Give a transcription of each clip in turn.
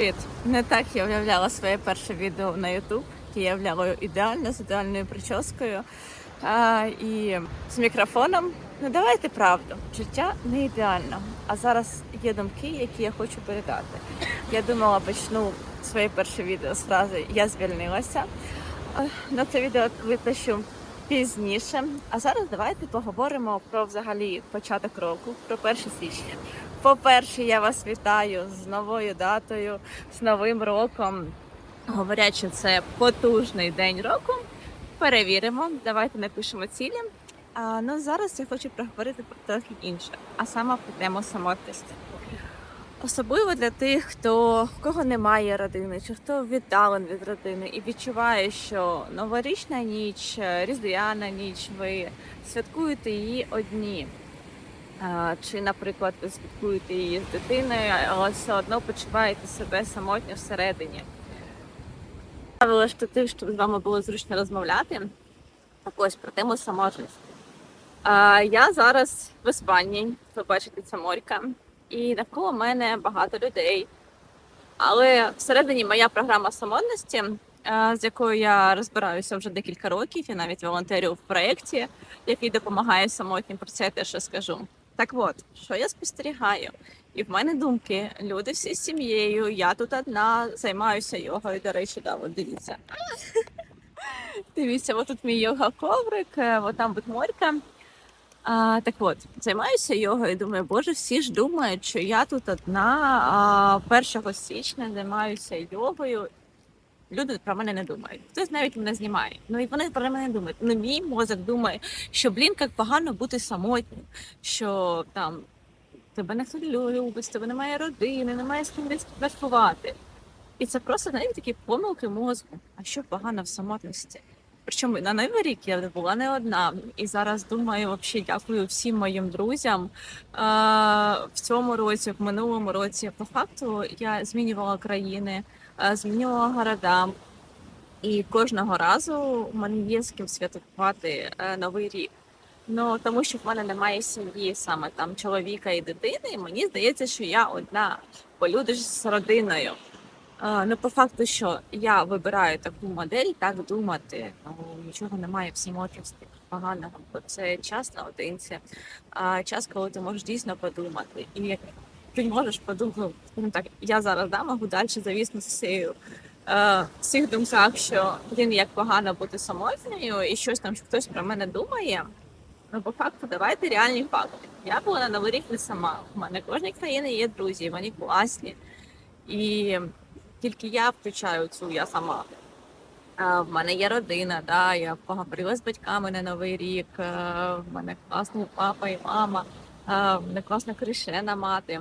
Привіт! Не так я уявляла своє перше відео на YouTube. Я уявляла ідеально з ідеальною прическою а, і з мікрофоном. Ну давайте правду. Життя не ідеально. А зараз є думки, які я хочу передати. Я думала, почну своє перше відео з фрази Я звільнилася. А, Ну, це відео витащу пізніше. А зараз давайте поговоримо про взагалі початок року, про 1 січня. По-перше, я вас вітаю з новою датою, з новим роком. Говорять, що це потужний день року. Перевіримо. Давайте напишемо цілі. А ну зараз я хочу проговорити про трохи інше, а саме про тему самотності. Особливо для тих, хто кого немає родини, чи хто віддален від родини і відчуває, що новорічна ніч, різдвяна ніч, ви святкуєте її одні. Чи, наприклад, ви святкуєте її з дитиною, але все одно почуваєте себе самотньо всередині. Правило тим, щоб з вами було зручно розмовляти. Ось про тему самотності. Я зараз в Іспанії, ви бачите, це морька, і навколо мене багато людей. Але всередині моя програма самотності, з якою я розбираюся вже декілька років, і навіть волонтерю в проєкті, який допомагає самотнім, про це я теж розкажу. Так от, що я спостерігаю? І в мене думки, люди всі з сім'єю, я тут одна, займаюся йогою. До речі, да, от дивіться. Дивіться, от тут мій йога-коврик, е, от там. А, так от, займаюся йогою, думаю, боже, всі ж думають, що я тут одна, а 1 січня займаюся йогою. Люди про мене не думають. Хтось навіть мене знімає. Ну і вони про мене думають. Ну, мій мозок думає, що блін, як погано бути самотнім, що там тебе ніхто не любить, тебе немає родини, немає з ким відспівати. І це просто навіть такі помилки мозку. А що погано в самотності? Причому на новий рік я була не одна, і зараз думаю, взагалі дякую всім моїм друзям. В цьому році, в минулому році, по факту я змінювала країни, змінювала города. І кожного разу в мене є з ким святкувати е, новий рік. Ну тому що в мене немає сім'ї, саме там чоловіка і дитини. І мені здається, що я одна, бо люди з родиною. Ну, по факту, що я вибираю таку модель, так думати. Ну нічого немає в самотності поганого, бо це час наодинці, а час, коли ти можеш дійсно подумати. І ти можеш подумати, ну так я зараз да, можу далі завіснути з е, в цих думках, що блін, як погано бути самотньою, і щось там що хтось про мене думає. Ну, по факту, давайте реальні факти. Я була на Новий рік не сама. У мене кожній країні є друзі, вони класні. І тільки я включаю цю я сама. В мене є родина, да, я поговорила з батьками на Новий рік. В мене класний папа і мама, а, в мене класна кришена мати.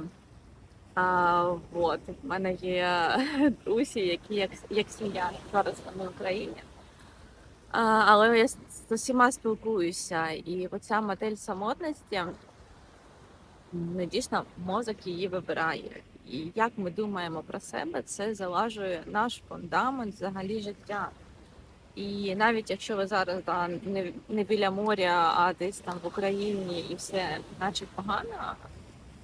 А, от, в мене є друзі, які як, як сім'я зараз вони в Україні. А, але я з усіма спілкуюся, і оця модель самотності ну, дійсно мозок її вибирає. І як ми думаємо про себе, це залажує наш фундамент взагалі життя. І навіть якщо ви зараз да, не, не біля моря, а десь там в Україні і все наче погано,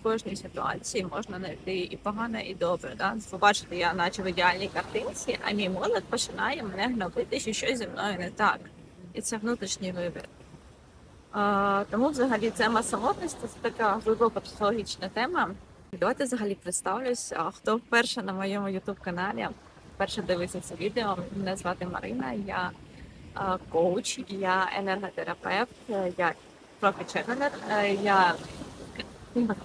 кожній ситуації можна знайти і погане, і добре. Да? Побачите, я наче в ідеальній картинці, а мій мозок починає мене гнобити, що щось зі мною не так. І це внутрішній вибір. А, тому взагалі тема самотності це така глибока психологічна тема. Давайте взагалі представлюсь. А хто вперше на моєму youtube каналі вперше дивиться це відео? Мене звати Марина, я а, коуч, я енерготерапевт, я профі-ченнелер, е, я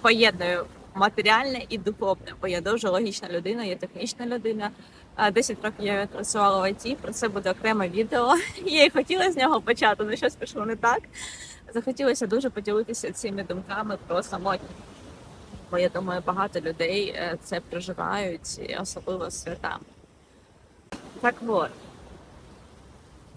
поєдную матеріальне і духовне, бо я дуже логічна людина, я технічна людина. А, 10 років я працювала в ІТ, про це буде окреме відео. Я і хотіла з нього почати, але щось пішло не так. Захотілося дуже поділитися цими думками про самотність. Бо я думаю, багато людей е, це проживають, особливо свята. Так от,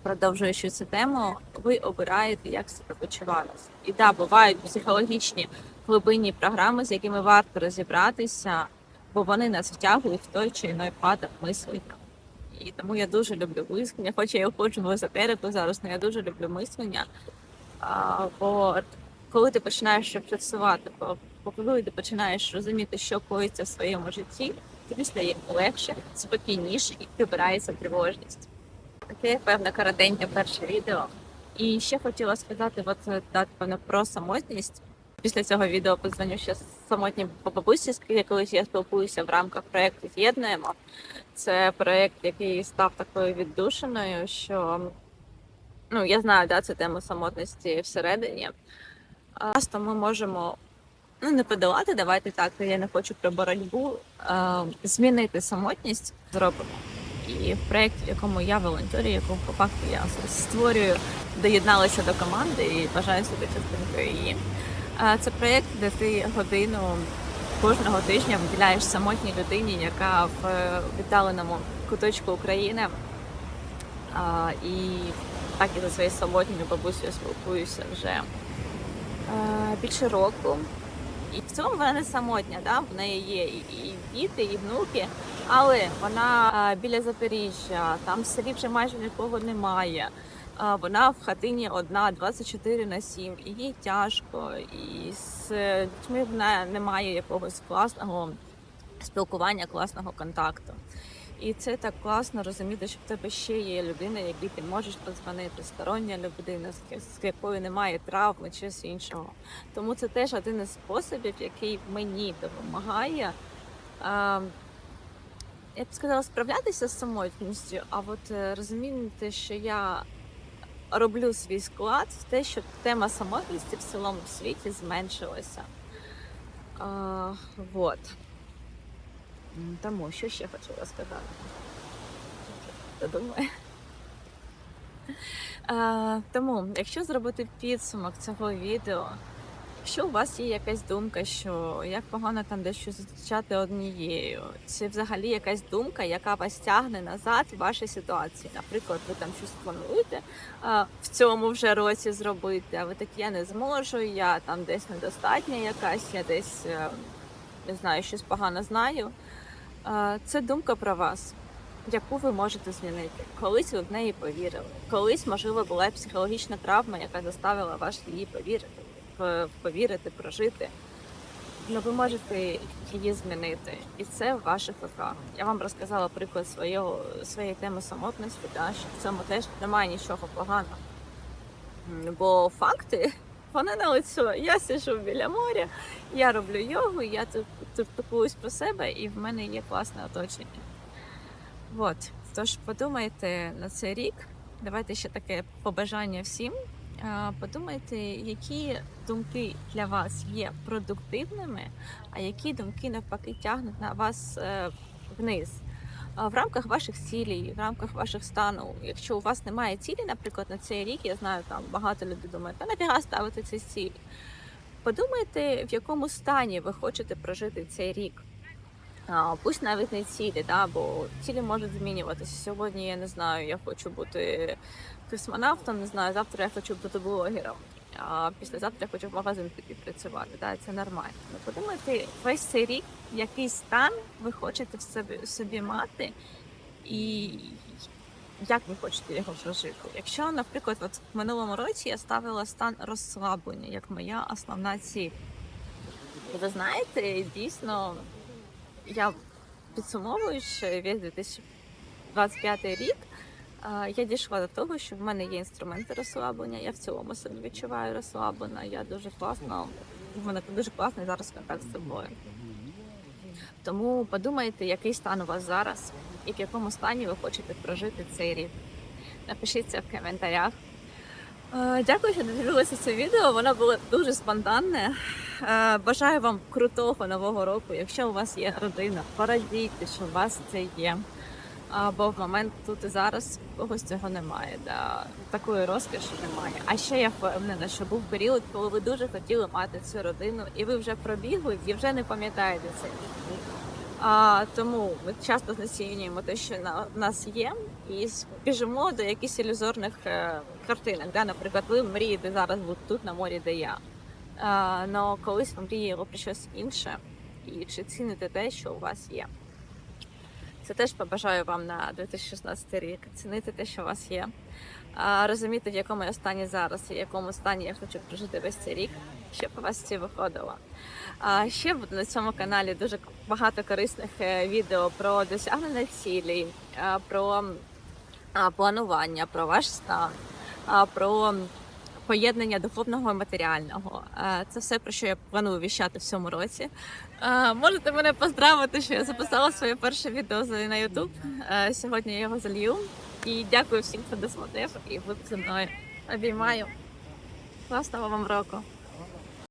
продовжуючи цю тему, ви обираєте, як себе почувати. І так, да, бувають психологічні глибинні програми, з якими варто розібратися, бо вони нас втягують в той чи іной падок мислення. І тому я дуже люблю мислення, хоч я ходжу в езотерику зараз, але я дуже люблю мислення. А, бо коли ти починаєш бо коли ти починаєш розуміти, що коїться в своєму житті, тобі стає легше, спокійніше і прибирається тривожність. Таке певне коротеньке перше відео. І ще хотіла сказати, от е, да, про самотність. Після цього відео подзвоню ще самотній бабусі, з якою я спілкуюся в рамках проєкту З'єднуємо. Це проєкт, який став такою віддушиною, що ну я знаю, да, це тема самотності всередині. Часто ми можемо ну не подолати, давайте так. Я не хочу про боротьбу, а, змінити самотність зробимо. І в проєкті, в якому я волонтерю, якому по факту я створюю, доєдналася до команди і бажаю себе частинкою її. Це проєкт, де ти годину кожного тижня виділяєш самотній людині, яка в е, віддаленому куточку України. І так і за своєю самотньою бабусею спілкуюся вже е, більше року. І в цьому вона не самотня, да? в неї є і, і діти, і внуки, але вона біля Запоріжжя, там в селі вже майже нікого немає. Вона в хатині одна 24 на 7, і їй тяжко, і з дітьми вона не має якогось класного спілкування, класного контакту. І це так класно розуміти, що в тебе ще є людина, якій ти можеш подзвонити, стороння людина, з якою немає травми чи з іншого. Тому це теж один із способів, який мені допомагає. Я б сказала, справлятися з самотністю, а от е, розуміти, що я роблю свій склад в те, щоб тема самотності в цілому світі зменшилася. А, вот. Тому що ще хочу розказати. Думаю. А, тому, якщо зробити підсумок цього відео, якщо у вас є якась думка, що як погано там дещо зустрічати однією, чи взагалі якась думка, яка вас тягне назад в вашій ситуації. Наприклад, ви там щось плануєте а, в цьому вже році зробити, а ви так я не зможу, я там десь недостатня якась, я десь е, не знаю, щось погано знаю. А, Це думка про вас, яку ви можете змінити. Колись ви в неї повірили. Колись, можливо, була психологічна травма, яка заставила вас її повірити, повірити, прожити. Ну, ви можете її змінити, і це в ваших руках. Я вам розказала приклад свого, своєї теми самотності, да, що в цьому теж немає нічого поганого. Бо факти вони на лицо. Я сижу біля моря, я роблю йогу, я тут про себе, і в мене є класне оточення. От, тож подумайте на цей рік. Давайте ще таке побажання всім. Подумайте, які думки для вас є продуктивними, а які думки навпаки тягнуть на вас е, вниз. В рамках ваших цілей, в рамках ваших стану. Якщо у вас немає цілі, наприклад, на цей рік, я знаю, там багато людей думають, та нафіга ставити ці цілі. Подумайте, в якому стані ви хочете прожити цей рік. Пусть навіть не цілі, да, бо цілі можуть змінюватися. Сьогодні я не знаю, я хочу бути космонавтом, не знаю, завтра я хочу бути блогером. А післязавтра я хочу в магазин піти працювати. Да, це нормально. Ну, подумайте, весь цей рік, який стан ви хочете в собі, собі мати, і як ви хочете його прожити. Якщо, наприклад, от в минулому році я ставила стан розслаблення як моя основна ціль. Ви знаєте, дійсно, я підсумовуючи весь 2025 рік, я дійшла до того, що в мене є інструменти розслаблення. Я в цілому себе відчуваю розслаблена. Я дуже класно, в мене дуже класний зараз контакт з собою. Тому подумайте, який стан у вас зараз і в якому стані ви хочете прожити цей рік. Напишіть це в коментарях. Е, Дякую, що додивилися це відео. Воно було дуже спонтанне. Е, Бажаю вам крутого нового року. Якщо у вас є родина, порадійте, що у вас це є. Бо в момент тут і зараз когось цього немає. Да. Такої розкоші немає. А ще я впевнена, що був період, коли ви дуже хотіли мати цю родину, і ви вже пробігли і вже не пам'ятаєте це. А, тому ми часто знецінюємо те, що на нас є, і біжимо до якихось ілюзорних е, картинок. Да? Наприклад, ви мрієте зараз бути тут на морі, де я. А, но колись ви мріяли про щось інше, і чи ціните те, що у вас є. Це теж побажаю вам на 2016 рік. Цінити те, що у вас є. Розуміти, в якому я стані зараз, і в якому стані я хочу прожити весь цей рік. Щоб у вас всі виходило. А ще на цьому каналі дуже багато корисних е, відео про досягнення цілей, е, про планування, про ваш стан, про поєднання духовного і матеріального. Це все про що я планую віщати в цьому році. Можете мене поздравити, що я записала своє перше відео на YouTube. Сьогодні я його залью. І дякую всім, хто досмотрев і був зі мною. Обіймаю. Класного вам року!